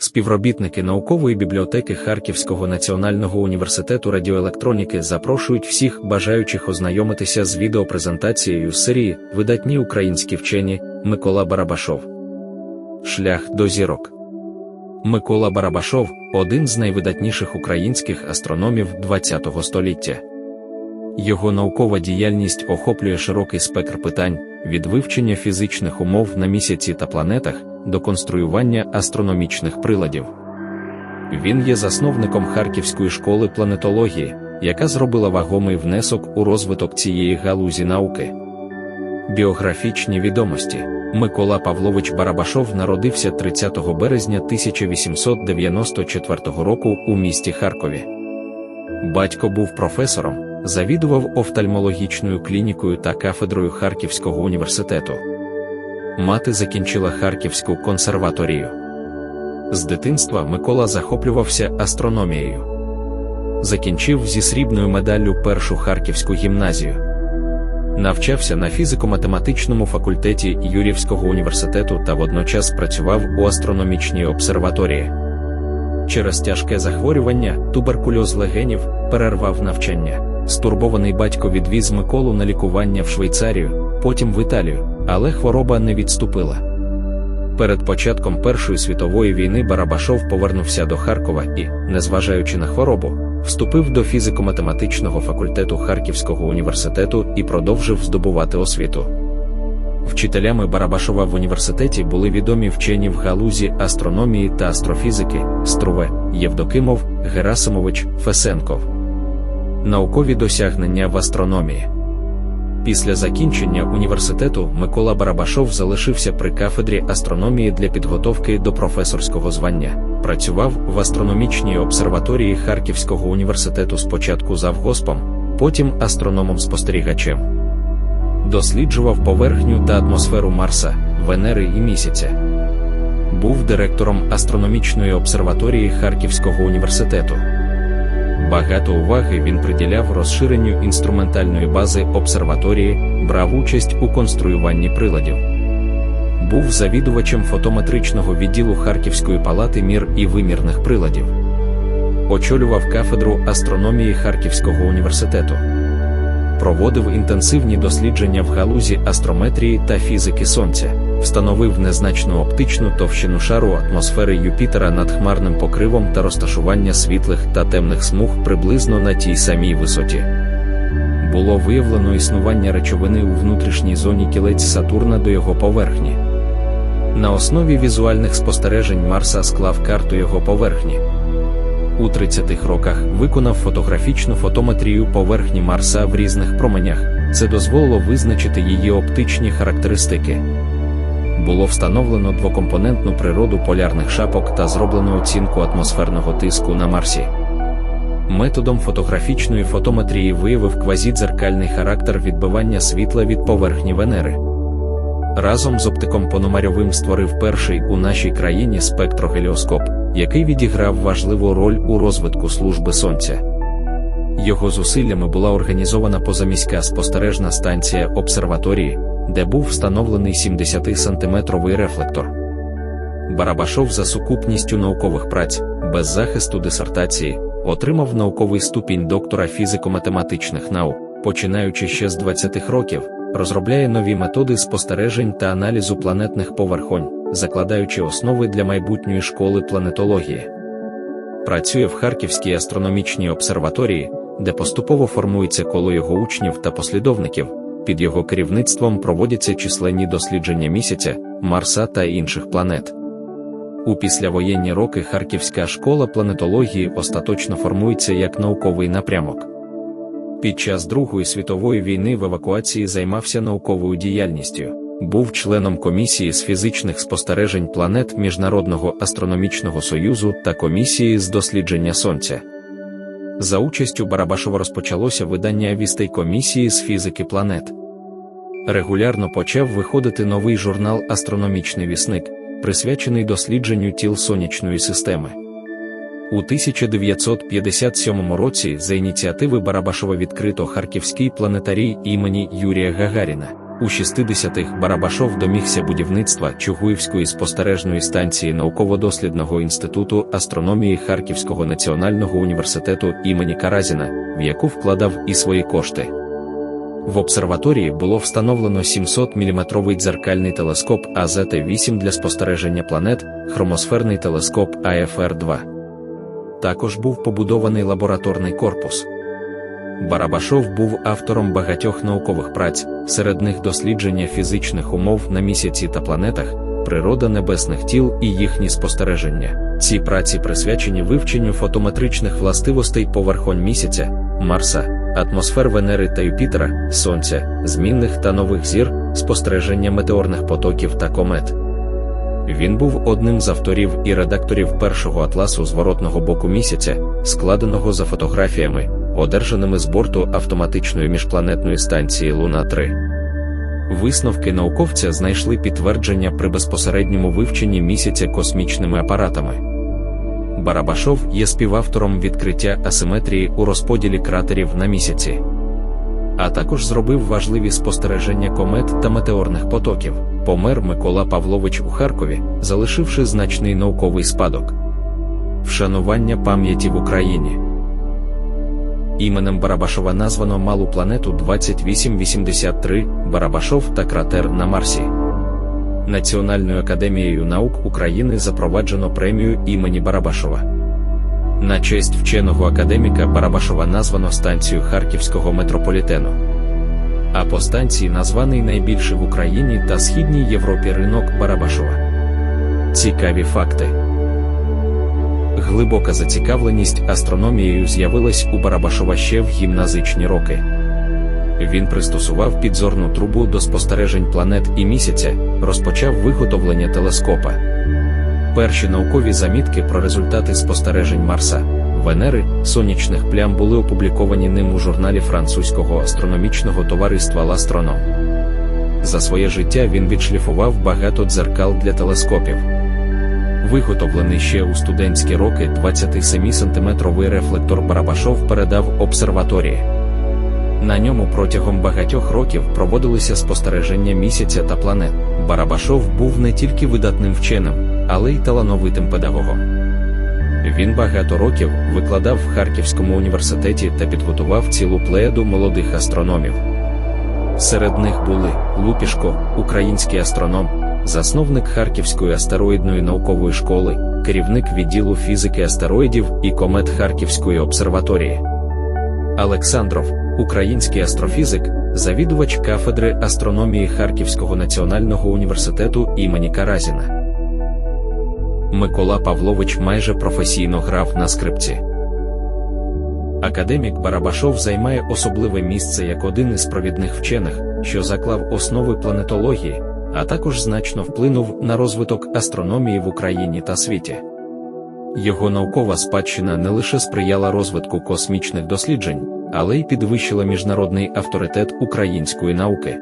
Співробітники наукової бібліотеки Харківського національного університету радіоелектроніки запрошують всіх бажаючих ознайомитися з відеопрезентацією серії Видатні українські вчені Микола Барабашов. Шлях до зірок. Микола Барабашов один з найвидатніших українських астрономів ХХ століття. Його наукова діяльність охоплює широкий спектр питань від вивчення фізичних умов на місяці та планетах до конструювання астрономічних приладів. Він є засновником Харківської школи планетології, яка зробила вагомий внесок у розвиток цієї галузі науки. Біографічні відомості Микола Павлович Барабашов народився 30 березня 1894 року у місті Харкові. Батько був професором, завідував офтальмологічною клінікою та кафедрою Харківського університету. Мати закінчила Харківську консерваторію. З дитинства Микола захоплювався астрономією. Закінчив зі срібною медаллю першу Харківську гімназію. Навчався на фізико-математичному факультеті Юрівського університету та водночас працював у астрономічній обсерваторії. Через тяжке захворювання, туберкульоз легенів, перервав навчання. Стурбований батько відвіз Миколу на лікування в Швейцарію, потім в Італію, але хвороба не відступила. Перед початком Першої світової війни Барабашов повернувся до Харкова і, незважаючи на хворобу, вступив до фізико-математичного факультету Харківського університету і продовжив здобувати освіту. Вчителями Барабашова в університеті були відомі вчені в галузі астрономії та астрофізики Струве, Євдокимов, Герасимович, Фесенков. Наукові досягнення в астрономії. Після закінчення університету Микола Барабашов залишився при кафедрі астрономії для підготовки до професорського звання. Працював в астрономічній обсерваторії Харківського університету спочатку завгоспом, потім астрономом-спостерігачем. Досліджував поверхню та атмосферу Марса, Венери і Місяця. Був директором астрономічної обсерваторії Харківського університету. Багато уваги він приділяв розширенню інструментальної бази обсерваторії, брав участь у конструюванні приладів. Був завідувачем фотометричного відділу Харківської палати мір і вимірних приладів. Очолював кафедру астрономії Харківського університету. Проводив інтенсивні дослідження в галузі астрометрії та фізики Сонця, встановив незначну оптичну товщину шару атмосфери Юпітера над хмарним покривом та розташування світлих та темних смуг приблизно на тій самій висоті. Було виявлено існування речовини у внутрішній зоні кілець Сатурна до його поверхні. На основі візуальних спостережень Марса склав карту його поверхні. У 30-х роках виконав фотографічну фотометрію поверхні Марса в різних променях. Це дозволило визначити її оптичні характеристики. Було встановлено двокомпонентну природу полярних шапок та зроблено оцінку атмосферного тиску на Марсі. Методом фотографічної фотометрії виявив квазідзеркальний характер відбивання світла від поверхні Венери. Разом з оптиком Пономарьовим створив перший у нашій країні спектрогеліоскоп, який відіграв важливу роль у розвитку служби сонця. Його зусиллями була організована позаміська спостережна станція обсерваторії, де був встановлений 70-сантиметровий рефлектор. Барабашов за сукупністю наукових праць, без захисту дисертації, отримав науковий ступінь доктора фізико-математичних наук, починаючи ще з 20-х років, розробляє нові методи спостережень та аналізу планетних поверхонь, закладаючи основи для майбутньої школи планетології. Працює в Харківській астрономічній обсерваторії, де поступово формується коло його учнів та послідовників. Під його керівництвом проводяться численні дослідження місяця, Марса та інших планет. У післявоєнні роки Харківська школа планетології остаточно формується як науковий напрямок. Під час Другої світової війни в евакуації займався науковою діяльністю, був членом комісії з фізичних спостережень планет Міжнародного астрономічного союзу та комісії з дослідження Сонця. За участю Барабашова розпочалося видання вістей комісії з фізики планет. Регулярно почав виходити новий журнал Астрономічний вісник, присвячений дослідженню тіл сонячної системи. У 1957 році за ініціативи Барабашова відкрито Харківський планетарій імені Юрія Гагаріна. У 60-х Барабашов домігся будівництва Чугуївської спостережної станції науково-дослідного інституту астрономії Харківського національного університету імені Каразіна, в яку вкладав і свої кошти. В обсерваторії було встановлено 700-мм дзеркальний телескоп АЗТ-8 для спостереження планет, хромосферний телескоп АФР-2. Також був побудований лабораторний корпус. Барабашов був автором багатьох наукових праць, серед них дослідження фізичних умов на місяці та планетах, природа небесних тіл і їхні спостереження. Ці праці присвячені вивченню фотометричних властивостей поверхонь місяця, Марса, атмосфер Венери та Юпітера, Сонця, змінних та нових зір, спостереження метеорних потоків та комет. Він був одним з авторів і редакторів першого атласу зворотного боку місяця, складеного за фотографіями, одержаними з борту автоматичної міжпланетної станції Луна 3. Висновки науковця знайшли підтвердження при безпосередньому вивченні місяця космічними апаратами. Барабашов є співавтором відкриття асиметрії у розподілі кратерів на місяці, а також зробив важливі спостереження комет та метеорних потоків. Помер Микола Павлович у Харкові, залишивши значний науковий спадок. Вшанування пам'яті в Україні. Іменем Барабашова названо малу планету 2883 Барабашов та кратер на Марсі. Національною академією наук України запроваджено премію імені Барабашова. На честь вченого академіка Барабашова названо станцію Харківського метрополітену. А по станції названий найбільший в Україні та Східній Європі ринок Барабашова. Цікаві факти. Глибока зацікавленість астрономією з'явилась у Барабашова ще в гімназичні роки. Він пристосував підзорну трубу до спостережень планет і місяця, розпочав виготовлення телескопа. Перші наукові замітки про результати спостережень Марса, Венери, сонячних плям були опубліковані ним у журналі французького астрономічного товариства Ластроном. За своє життя він відшліфував багато дзеркал для телескопів. Виготовлений ще у студентські роки 27-сантиметровий рефлектор Барабашов передав обсерваторії. На ньому протягом багатьох років проводилися спостереження місяця та планет. Барабашов був не тільки видатним вченим, але й талановитим педагогом. Він багато років викладав в Харківському університеті та підготував цілу плеяду молодих астрономів. Серед них були Лупішко, український астроном, засновник Харківської астероїдної наукової школи, керівник відділу фізики астероїдів і комет Харківської обсерваторії. Олександров, український астрофізик, завідувач кафедри астрономії Харківського національного університету імені Каразіна. Микола Павлович майже професійно грав на скрипці. Академік Барабашов займає особливе місце як один із провідних вчених, що заклав основи планетології, а також значно вплинув на розвиток астрономії в Україні та світі. Його наукова спадщина не лише сприяла розвитку космічних досліджень, але й підвищила міжнародний авторитет української науки.